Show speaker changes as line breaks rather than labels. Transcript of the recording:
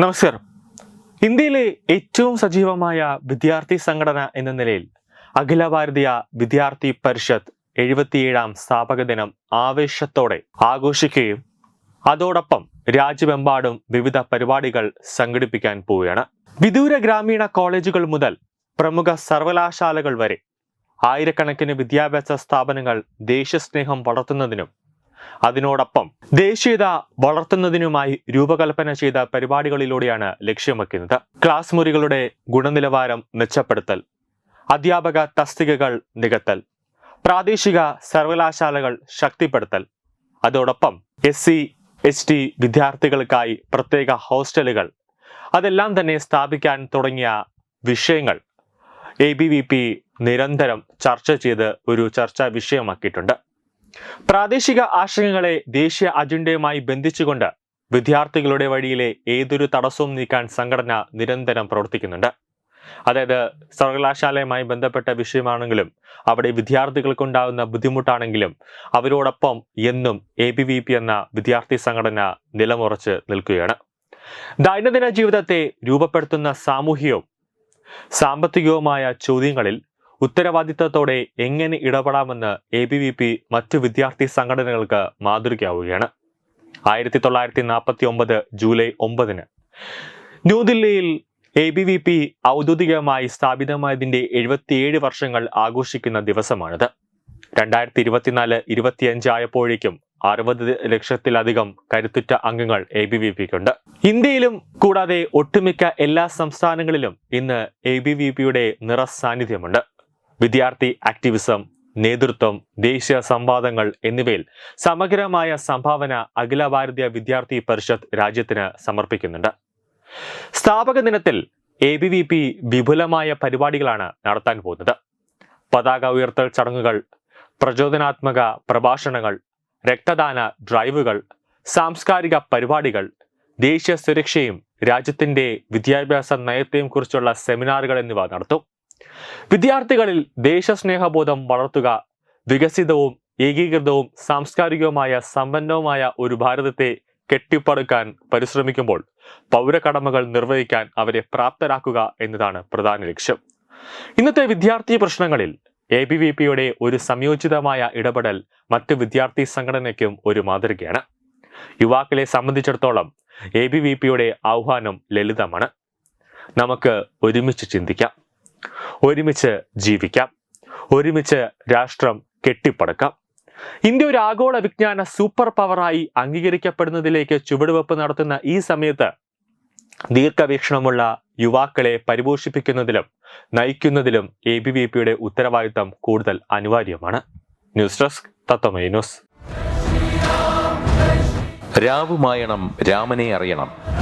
നമസ്കാരം. ഇന്ത്യയിലെ ഏറ്റവും സജീവമായ വിദ്യാർത്ഥി സംഘടന എന്ന നിലയിൽ അഖില ഭാരതീയ വിദ്യാർത്ഥി പരിഷത്ത് എഴുപത്തിയേഴാം സ്ഥാപക ദിനം ആവേശത്തോടെ ആഘോഷിക്കുകയും അതോടൊപ്പം രാജ്യമെമ്പാടും വിവിധ പരിപാടികൾ സംഘടിപ്പിക്കാൻ പോവുകയാണ്. വിദൂര ഗ്രാമീണ കോളേജുകൾ മുതൽ പ്രമുഖ സർവകലാശാലകൾ വരെ ആയിരക്കണക്കിന് വിദ്യാഭ്യാസ സ്ഥാപനങ്ങൾ ദേശസ്നേഹം വളർത്തുന്നതിനും അതിനോടൊപ്പം ദേശീയത വളർത്തുന്നതിനുമായി രൂപകൽപ്പന ചെയ്ത പരിപാടികളിലൂടെയാണ് ലക്ഷ്യം വയ്ക്കുന്നത്. ക്ലാസ് മുറികളുടെ ഗുണനിലവാരം മെച്ചപ്പെടുത്തൽ അധ്യാപക തസ്തികകൾ നികത്തൽ പ്രാദേശിക സർവകലാശാലകൾ ശക്തിപ്പെടുത്തൽ അതോടൊപ്പം എസ് സി എസ് ടി വിദ്യാർത്ഥികൾക്കായി പ്രത്യേക ഹോസ്റ്റലുകൾ അതെല്ലാം തന്നെ സ്ഥാപിക്കാൻ തുടങ്ങിയ വിഷയങ്ങൾ എ ബി വി പി നിരന്തരം ചർച്ച ചെയ്ത് ഒരു ചർച്ചാ വിഷയമാക്കിയിട്ടുണ്ട്. പ്രാദേശിക ആശയങ്ങളെ ദേശീയ അജണ്ടയുമായി ബന്ധിച്ചുകൊണ്ട് വിദ്യാർത്ഥികളുടെ വഴിയിലെ ഏതൊരു തടസ്സവും നീക്കാൻ സംഘടന നിരന്തരം പ്രവർത്തിക്കുന്നുണ്ട്. അതായത് സർവകലാശാലയുമായി ബന്ധപ്പെട്ട വിഷയമാണെങ്കിലും അവിടെ വിദ്യാർത്ഥികൾക്കുണ്ടാകുന്ന ബുദ്ധിമുട്ടാണെങ്കിലും അവരോടൊപ്പം എന്നും എ ബി വി പി എന്ന വിദ്യാർത്ഥി സംഘടന നിലമുറച്ച് നിൽക്കുകയാണ്. ദൈനംദിന ജീവിതത്തെ രൂപപ്പെടുത്തുന്ന സാമൂഹികവും സാമ്പത്തികവുമായ ചോദ്യങ്ങളിൽ ഉത്തരവാദിത്തത്തോടെ എങ്ങനെ ഇടപെടാമെന്ന് എ ബി വി പി മറ്റു വിദ്യാർത്ഥി സംഘടനകൾക്ക് മാതൃകയാവുകയാണ്. ആയിരത്തി തൊള്ളായിരത്തി നാൽപ്പത്തി ഒമ്പത് ജൂലൈ ഒമ്പതിന്. ന്യൂദില്ലിയിൽ എ ബി വി പി ഔദ്യോഗികമായി സ്ഥാപിതമായതിന്റെ എഴുപത്തിയേഴ് വർഷങ്ങൾ ആഘോഷിക്കുന്ന ദിവസമാണിത്. രണ്ടായിരത്തി ഇരുപത്തിനാല് ഇരുപത്തിയഞ്ച് ആയപ്പോഴേക്കും അറുപത് ലക്ഷത്തിലധികം കരുത്തുറ്റ അംഗങ്ങൾ എ ബി വി പിക്കുണ്ട് ഇന്ത്യയിലും കൂടാതെ ഒട്ടുമിക്ക എല്ലാ സംസ്ഥാനങ്ങളിലും ഇന്ന് എ ബി വി പിയുടെ നിറസാന്നിധ്യമുണ്ട്. വിദ്യാർത്ഥി ആക്ടിവിസം നേതൃത്വം ദേശീയ സംവാദങ്ങൾ എന്നിവയിൽ സമഗ്രമായ സംഭാവന അഖില ഭാരതീയ വിദ്യാർത്ഥി പരിഷത്ത് രാജ്യത്തിന് സമർപ്പിക്കുന്നുണ്ട്. സ്ഥാപക ദിനത്തിൽ എ ബി വി പി വിപുലമായ പരിപാടികളാണ് നടത്താൻ പോകുന്നത്. പതാക ഉയർത്തൽ ചടങ്ങുകൾ പ്രചോദനാത്മക പ്രഭാഷണങ്ങൾ രക്തദാന ഡ്രൈവുകൾ സാംസ്കാരിക പരിപാടികൾ ദേശീയ സുരക്ഷയും രാജ്യത്തിന്റെ വിദ്യാഭ്യാസ നയത്തെയും കുറിച്ചുള്ള സെമിനാറുകൾ എന്നിവ നടത്തും. വിദ്യാർത്ഥികളിൽ ദേശസ്നേഹബോധം വളർത്തുക വികസിതവും ഏകീകൃതവും സാംസ്കാരികവുമായ സമ്പന്നവുമായ ഒരു ഭാരതത്തെ കെട്ടിപ്പടുക്കാൻ പരിശ്രമിക്കുമ്പോൾ പൗരകടമകൾ നിർവഹിക്കാൻ അവരെ പ്രാപ്തരാക്കുക എന്നതാണ് പ്രധാന ലക്ഷ്യം. ഇന്നത്തെ വിദ്യാർത്ഥി പ്രശ്നങ്ങളിൽ എ ബി വി പിയുടെ ഒരു സംയോജിതമായ ഇടപെടൽ മറ്റ് വിദ്യാർത്ഥി സംഘടനയ്ക്കും ഒരു മാതൃകയാണ്. യുവാക്കളെ സംബന്ധിച്ചിടത്തോളം എ ബി വി പിയുടെ ആഹ്വാനം ലളിതമാണ്. നമുക്ക് ഒരുമിച്ച് ചിന്തിക്കാം. ഒരുമിച്ച് ജീവിക്കാം. ഒരുമിച്ച് രാഷ്ട്രം കെട്ടിപ്പടുക്കാം. ഇന്ത്യ ഒരു ആഗോള വിജ്ഞാന സൂപ്പർ പവറായി അംഗീകരിക്കപ്പെടുന്നതിലേക്ക് ചുവടുവെപ്പ് നടത്തുന്ന ഈ സമയത്ത് ദീർഘവീക്ഷണമുള്ള യുവാക്കളെ പരിപോഷിപ്പിക്കുന്നതിലും നയിക്കുന്നതിലും എ ബി വി പിയുടെ ഉത്തരവാദിത്തം കൂടുതൽ അനിവാര്യമാണ്. News desk തത്വമേ news.
രാവുമായണം രാമനെ അറിയണം.